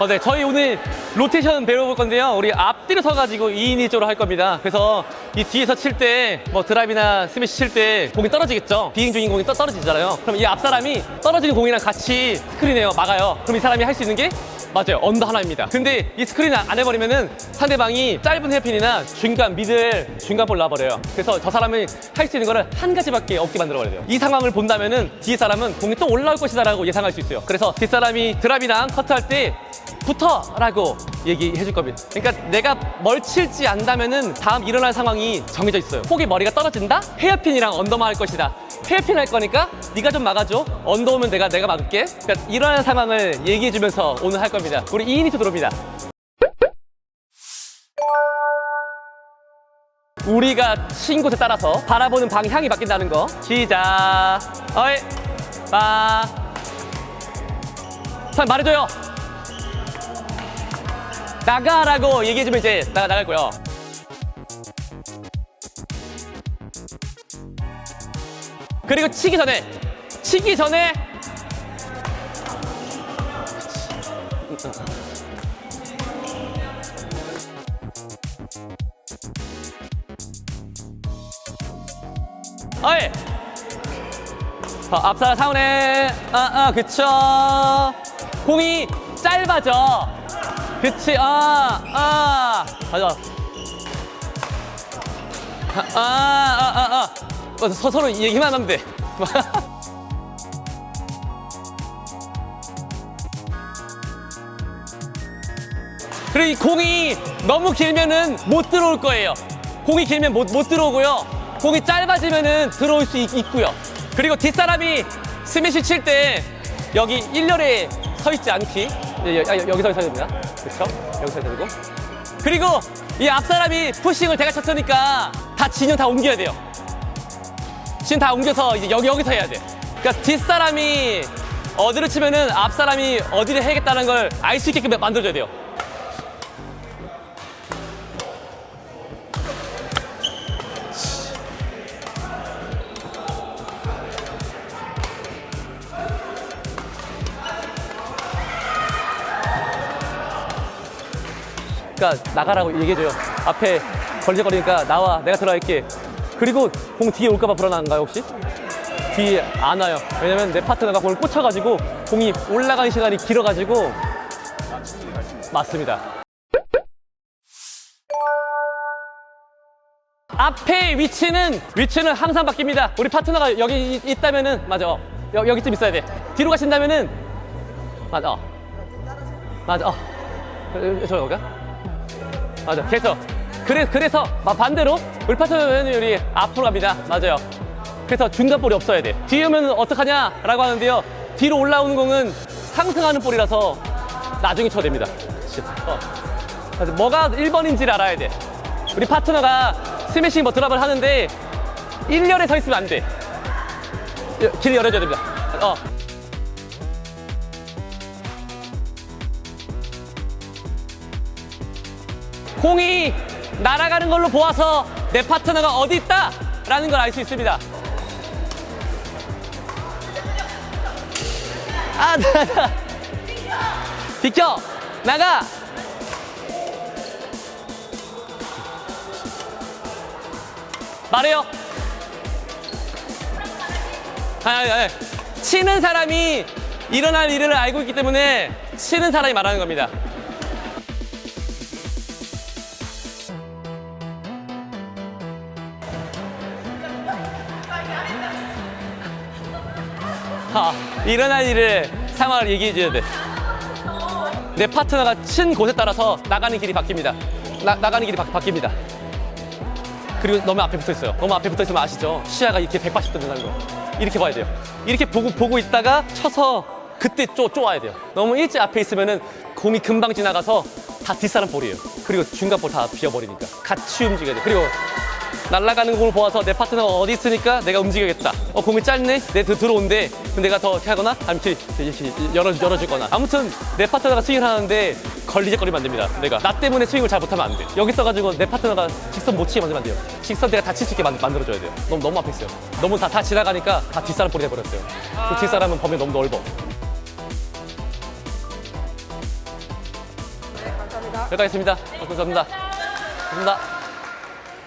어, 네, 저희 오늘 로테이션 배워볼 건데요. 우리 앞뒤로 서가지고 2인 1조로 할 겁니다. 그래서 이 뒤에서 칠 때, 뭐 드라이브나 스매시 칠 때 공이 떨어지겠죠. 비행 중인 공이 떠, 떨어지잖아요. 그럼 이 앞 사람이 떨어지는 공이랑 같이 스크린에요. 막아요. 그럼 이 사람이 할 수 있는 게 맞아요. 언더 하나입니다. 근데 이 스크린을 안 해버리면은 상대방이 짧은 헤어핀이나 중간, 미들, 중간 볼 놔버려요. 그래서 저 사람이 할 수 있는 거를 한 가지밖에 없게 만들어버려야 돼요. 이 상황을 본다면은 뒤에 사람은 공이 또 올라올 것이다라고 예상할 수 있어요. 그래서 뒷 사람이 드랍이랑 커트할 때 붙어라고 얘기해 줄 겁니다. 그러니까 내가 뭘 칠지 안다면은 다음 일어날 상황이 정해져 있어요. 혹이 머리가 떨어진다? 헤어핀이랑 언더만 할 것이다. 헤어핀 할 거니까 네가 좀 막아줘. 언더 오면 내가 내가 막을게. 그러니까 일어날 상황을 얘기해 주면서 오늘 할 겁니다. 우리 2인이 들어옵니다. 우리가 친 곳에 따라서 바라보는 방향이 바뀐다는 거. 시작. 어이, 빠. 선 말해줘요. 나가라고 얘기해주면 이제 나가 나갈 거요. 그리고 치기 전에, 치기 전에. 어이! 어, 앞사람 사운해. 아, 아, 그쵸. 공이 짧아져. 그치, 아, 아. 맞아. 아, 아, 아, 아. 아. 어, 서, 서로 얘기만 하면 돼. 그리고 이 공이 너무 길면은 못 들어올 거예요. 공이 길면 못, 못 들어오고요. 공이 짧아지면은 들어올 수 있, 있고요. 그리고 뒷사람이 스매시 칠 때 여기 일렬에서 있지 않기. 여, 여, 여, 여기서 있어야 됩니다. 그렇죠? 여기서 되고. 그리고 이 앞사람이 푸싱을 대가 쳤으니까 다 진영 다 옮겨야 돼요. 진영 다 옮겨서 이제 여기, 여기서 해야 돼. 그러니까 뒷사람이 어디를 치면은 앞사람이 어디를 해야겠다는 걸 알 수 있게끔 만들어줘야 돼요. 그러니까 나가라고 얘기해줘요. 앞에 걸리적거리니까 나와, 내가 들어갈게. 그리고 공 뒤에 올까봐 불안한가요 혹시? 뒤에 안 와요. 왜냐면 내 파트너가 공을 꽂혀가지고 공이 올라가는 시간이 길어가지고 맞습니다. 앞에 위치는 위치는 항상 바뀝니다. 우리 파트너가 여기 있- 있다면은 맞아. 어, 여, 여기쯤 있어야 돼. 뒤로 가신다면은 맞아. 어. 맞아. 어. 저- 저 여기가? 맞아. 그래서 그래 그래서 마- 반대로 우리 파트너는 우리 앞으로 갑니다. 맞아요. 그래서 중간 볼이 없어야 돼. 뒤에 오면 어떡하냐 라고 하는데요. 뒤로 올라오는 공은 상승하는 볼이라서 나중에 쳐야 됩니다. 어. 그래서 뭐가 1번인지를 알아야 돼. 우리 파트너가 스매싱 뭐 드랍을 하는데 1열에 서 있으면 안 돼. 여- 길을 열어줘야 됩니다. 어. 공이 날아가는 걸로 보아서 내 파트너가 어디 있다! 라는 걸 알 수 있습니다. 아, 나, 나. 비켜! 나가! 말해요. 아니, 아니. 치는 사람이 일어날 일을 알고 있기 때문에 치는 사람이 말하는 겁니다. 일어날 일을 상황을 얘기해 줘야 돼. 내 파트너가 친 곳에 따라서 나가는 길이 바뀝니다. 나, 나가는 길이 바, 바뀝니다. 그리고 너무 앞에 붙어 있어요. 너무 앞에 붙어 있으면 아시죠? 시야가 이렇게 180도 된다는 거. 이렇게 봐야 돼요. 이렇게 보고 보고 있다가 쳐서 그때 쪼 쪼아야 돼요. 너무 일찍 앞에 있으면은 공이 금방 지나가서 다 뒷사람 볼이에요. 그리고 중간 볼 다 비어버리니까 같이 움직여야 돼. 그리고 날아가는 공을 보아서 내 파트너가 어디 있으니까 내가 움직여야겠다. 어, 공이 짧네? 내 들- 들어온대. 그럼 내가 더 하거나, 아니면 열어, 열어주거나. 아무튼 내 파트너가 스윙을 하는데 걸리적거리면 안 됩니다. 내가. 나 때문에 스윙을 잘 못하면 안 돼. 여기 있어가지고 내 파트너가 직선 못 치게 만들면 안 돼요. 직선 내가 다칠 수 있게 만, 만들어줘야 돼요. 너무, 너무 앞에 있어요. 너무 다, 다 지나가니까 다 뒷사람 볼이 돼버렸어요. 그 뒷사람은 범위 너무 넓어. 여기까지 있습니다. 감사합니다. 감사합니다.